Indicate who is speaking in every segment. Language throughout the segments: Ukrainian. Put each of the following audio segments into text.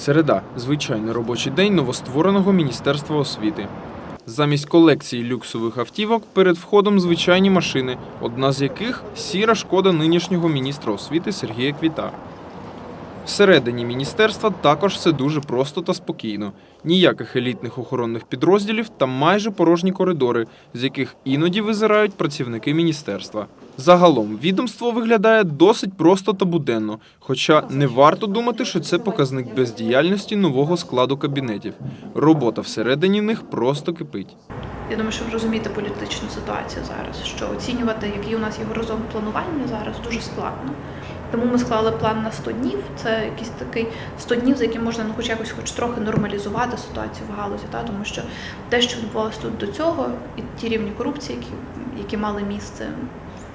Speaker 1: Середа звичайний робочий день новоствореного Міністерства освіти. Замість колекції люксових автівок перед входом звичайні машини, одна з яких сіра шкода нинішнього міністра освіти Сергія Квіта. Всередині міністерства також все дуже просто та спокійно. Ніяких елітних охоронних підрозділів та майже порожні коридори, з яких іноді визирають працівники міністерства. Загалом відомство виглядає досить просто та буденно, хоча не варто думати, що це показник бездіяльності нового складу кабінетів. Робота всередині них просто кипить.
Speaker 2: Я думаю, що ви розумієте політичну ситуацію зараз, що оцінювати, який у нас є горизонт планування зараз, дуже складно. Тому ми склали план на 100 днів. Це якийсь такий 100 днів, за яким можна ну, хоч якось хоч трохи нормалізувати ситуацію в галузі. Та? Тому що те, що відбувалося тут до цього, і ті рівні корупції, які, які мали місце,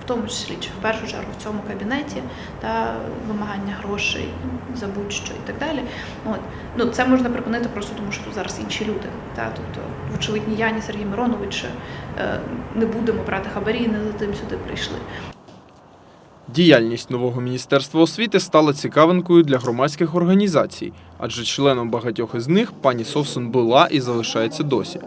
Speaker 2: в тому числі чи в першу чергу в цьому кабінеті, та вимагання грошей за будь-що і так далі. От. Ну, це можна припинити просто тому, що тут зараз інші люди. Та? Тобто, вочевидь, ні я, ні Сергій Миронович е, не будемо брати хабарі не за тим сюди прийшли.
Speaker 1: Діяльність нового міністерства освіти стала цікавинкою для громадських організацій, адже членом багатьох із них пані Совсун була і залишається досі.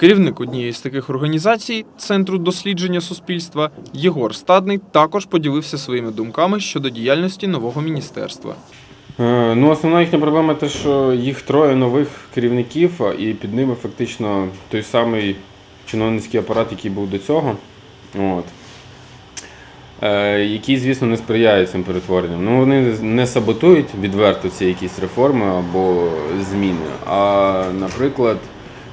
Speaker 1: Керівник однієї з таких організацій Центру дослідження суспільства Єгор Стадний також поділився своїми думками щодо діяльності нового міністерства.
Speaker 3: Е, Ну, основна їхня проблема те, що їх троє нових керівників, і під ними фактично той самий чиновницький апарат, який був до цього. От. Е, звісно, не сприяє цим перетворенням. Ну, вони не саботують відверто ці якісь реформи або зміни, а, наприклад,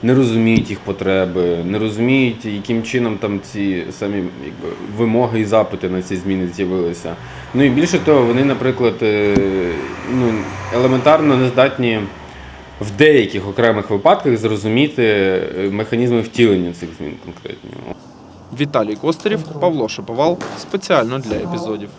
Speaker 3: не розуміють їх потреби, не розуміють, яким чином там ці самі якби, вимоги і запити на ці зміни з'явилися. Ну і більше того, вони, наприклад, е, ну, елементарно не здатні в деяких окремих випадках зрозуміти е, механізми втілення цих змін конкретно.
Speaker 1: Віталій Костарів, Павло Шаповал спеціально для епізодів.